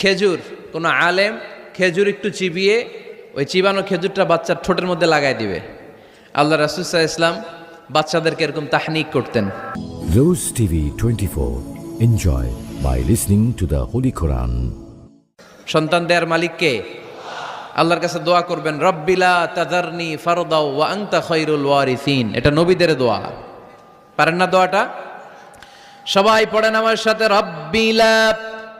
খেজুর কোনো আলেম খেজুর একটু চিবিয়ে ওই চিবানো খেজুরটা বাচ্চার ঠোঁটের মধ্যে লাগাই দিবে। আল্লাহ রাসুসাহ ইসলাম বাচ্চাদেরকে এরকম তাহনিক করতেন। Rose TV 24. Enjoy by listening to the Holy Quran. সন্তান দেয়ার মালিককে আল্লাহর কাছে দোয়া করবেন রব্বিলা তাদারনি ফারদাও ওয়া আনতা খৈরুল ওয়ারিসিন। এটা নবীদের দোয়া। পারেন না দোয়াটা? সবাই পড়েন আমার সাথে রব্বিলা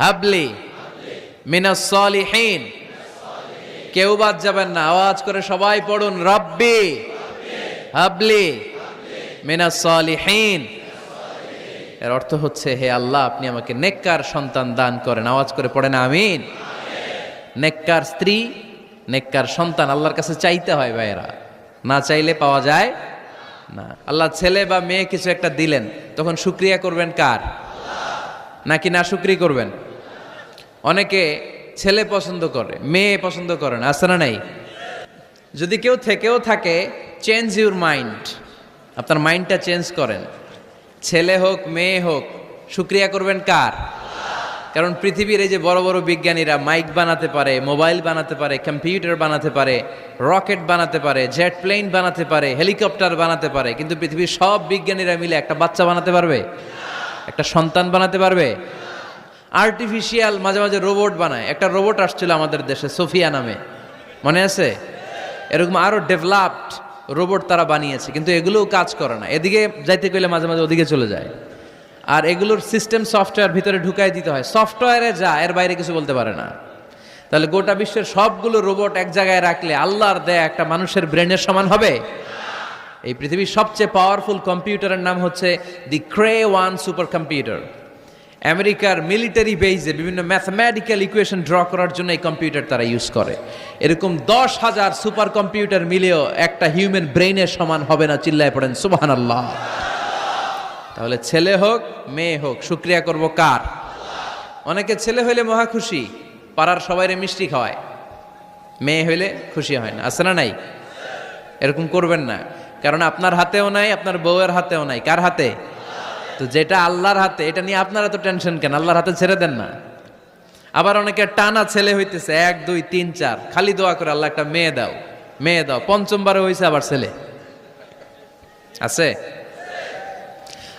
হাবলি। মিনা সলিহীন। কেউ বাদ যাবেন না। আওয়াজ করে সবাই পড়ুন, রব্বি। হাবলি। মিনা সলিহীন। এর অর্থ হচ্ছে, হে আল্লাহ, আপনি আমাকে নেককার সন্তান দান করেন। আওয়াজ করে পড়েন, আমিন। নেককার স্ত্রী, নেককার সন্তান আল্লাহর কাছে চাইতে হয় ভাইয়েরা। না চাইলে পাওয়া যায় না। আল্লাহ ছেলে বা মেয়ে কিছু একটা দিলেন, তখন শুক্রিয়া করবেন কার? নাকি না শুক্রি করবেন? অনেকে ছেলে পছন্দ করে, মেয়ে পছন্দ করে না, আছে না নাই? যদি কেউ থেকেও থাকে চেঞ্জ ইউর মাইন্ড আপনার মাইন্ডটা চেঞ্জ করেন। ছেলে হোক, মেয়ে হোক, শুক্রিয়া করবেন কার? কারণ পৃথিবীর এই যে বড় বড় বিজ্ঞানীরা মাইক বানাতে পারে, মোবাইল বানাতে পারে কম্পিউটার বানাতে পারে রকেট বানাতে পারে জেট প্লেন বানাতে পারে হেলিকপ্টার বানাতে পারে, কিন্তু পৃথিবীর সব বিজ্ঞানীরা মিলে একটা বাচ্চা বানাতে পারবে? একটা সন্তান বানাতে পারবে? আর্টিফিশিয়াল মাঝে মাঝে রোবট বানায়। একটা রোবট আসছিল আমাদের দেশে, সোফিয়া নামে। মনে আছে? এরকম আরও ডেভেলপড রোবট তারা বানিয়েছে, কিন্তু এগুলোও কাজ করে না। এদিকে যাইতে গেলে মাঝে মাঝে ওদিকে চলে যায়। আর এগুলোর সিস্টেম সফটওয়্যার ভিতরে ঢুকাই দিতে হয়। সফটওয়্যারে যা, এর বাইরে কিছু বলতে পারে না। তাহলে গোটা বিশ্বের সবগুলো রোবট এক জায়গায় রাখলে আল্লাহর দেয়া একটা মানুষের ব্রেনের সমান হবে? এই পৃথিবীর সবচেয়ে পাওয়ারফুল কম্পিউটারের নাম হচ্ছে the Cray one super computer আমেরিকার মিলিটারি বেইজে বিভিন্ন ম্যাথমেটিক্যাল ইকুয়েশন ড্র করার জন্য এই কম্পিউটার তারা ইউজ করে। এরকম দশ হাজার সুপার কম্পিউটার মিলেও একটা হিউম্যান ব্রেইনের সমান হবে না, চিল্লায় পড়েন সুবাহান আল্লাহ তাহলে ছেলে হোক, মেয়ে হোক শুক্রিয়া করব কার? অনেকে ছেলে হইলে মহা খুশি, পাড়ার সবাইরে মিষ্টি খাওয়ায়। মেয়ে হইলে খুশি হয় না, আছে না নাই? এরকম করবেন না, কারণ আপনার হাতেও নাই, আপনার বউয়ের হাতেও নাই। কার হাতে? তো যেটা আল্লাহর হাতে, এটা নিয়ে আপনারা তো টেনশন কেন? আল্লাহর হাতে ছেড়ে দেন না। আবার অনেকে টানা ছেলে হইতেছে, এক, দুই, তিন, চার। খালি দোয়া করে, আল্লাহ, একটা মেয়ে দাও মেয়ে দাও। পঞ্চমবারে হয়েছে আবার ছেলে। আছে?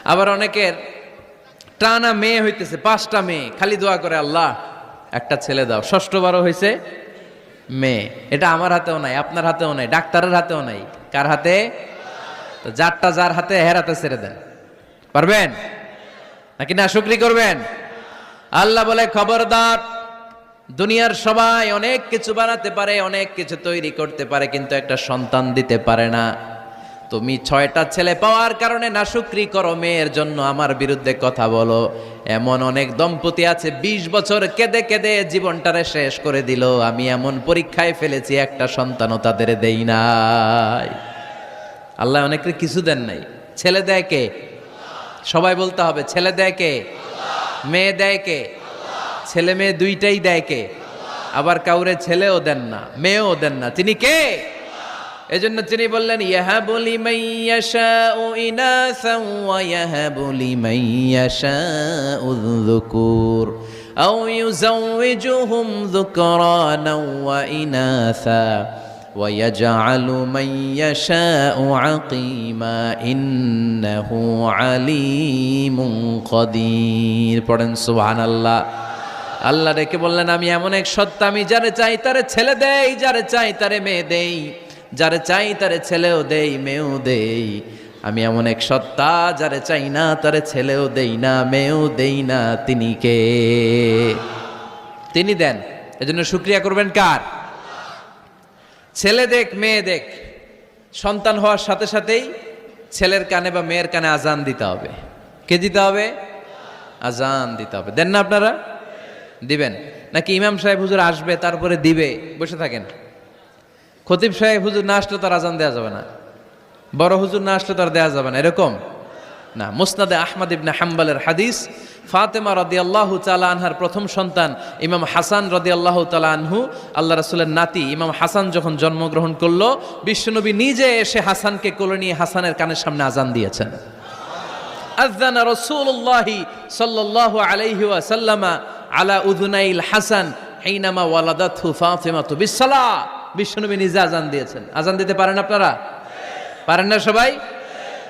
আবার অনেকের টানা মেয়ে হইতেছে, পাঁচটা মেয়ে। খালি দোয়া করে, আল্লাহ, একটা ছেলে দাও। ষষ্ঠবারও হয়েছে মেয়ে। এটা আমার হাতেও নাই, আপনার হাতেও নাই, ডাক্তারের হাতেও নাই। কার হাতে? তো যারটা যার হাতে হের হাতে ছেড়ে দেন। পারবেন? নাকি না, শুক্রি করবেন? আল্লাহ বলে, খবরদার, দুনিয়ার সবাই অনেক কিছু বানাতে পারে, অনেক কিছু তৈরি করতে পারে, কিন্তু একটা সন্তান দিতে পারে না। তুমি ছয়টা ছেলে পাওয়ার কারণে না শুক্রি করো, মেয়ের জন্য আমার বিরুদ্ধে কথা বলো। এমন অনেক দম্পতি আছে ২০ বছর কেঁদে কেঁদে জীবনটারে শেষ করে দিল। আমি এমন পরীক্ষায় ফেলেছি, একটা সন্তানও তাদের দেই নাই। আল্লাহ অনেকের কিছু দেন নাই। ছেলে দেয় কে? সবাই বলতে হবে, ছেলে দেয় কে? মেয়ে দেয় কে? ছেলে মেয়ে দুইটাই দেয় কে? আবার কাউরে ছেলেও দেন না, মেয়েও দেন না, তিনি কে? এজন্য তিনি বললেন, ইয়াহাবু লিমান ইয়াশাউ ইনাসান ওয়া ইয়াহাবু লিমান ইয়াশাউ যুকুর। আও ইউযাওয়িজুহুম যুকরানা ওয়া ইনাসা। ويجعل من يشاء عقيما إنه عليم قدير পড়েন সুবহানাল্লাহ আল্লাহ রেখে বললেন আমি এমন এক সত্তা আমি যারে চাই তারে ছেলে দেই যারে চাই তারে মেয়ে দেই যারে চাই তারে ছেলেও দেই মেয়েও দেই আমি এমন এক সত্তা যারে চাই না তারে ছেলেও দেই না মেয়েও দেই না তিনি কে তিনি দেন এজন্য শুক্রিয়া করবেন কার ছেলে দেখ, মেয়ে দেখ। সন্তান হওয়ার সাথে সাথেই ছেলের কানে বা মেয়ের কানে আজান দিতে হবে। কে দিতে হবে? আজান দিতে হবে। দেন না আপনারা? দিবেন। নাকি ইমাম সাহেব হুজুর আসবে, তারপরে দিবে? বসে থাকেন। খতিব সাহেব হুজুর না আসলে তার আজান দেওয়া যাবে না। বড় হুজুর না আসলে তার দেওয়া যাবে না। এরকম? না, মুসনাদে আহমদ ইবনে হাম্বালের হাদিস, ফাতেমা রদি আল্লাহ তালা আনহার প্রথম সন্তান ইমাম হাসান রদি আল্লাহ তালা আনহু, আল্লাহ রাসুলের নাতি ইমাম হাসান যখন জন্মগ্রহণ করল, বিশ্বনবী নিজে এসে হাসানকে কোলে নিয়ে হাসানের কানের সামনে আজান দিয়েছেন। আজান রসুল্লাহি সাল্লাল্লাহু আলাইহি ওয়াসাল্লামা আলা উদুনাইল হাসান হাইনামা ওয়ালাদাতহু ফাতিমাতু বিসসালা বিশ্বনবী নিজে আজান দিয়েছেন। আজান দিতে পারেন আপনারা? পারেন না সবাই?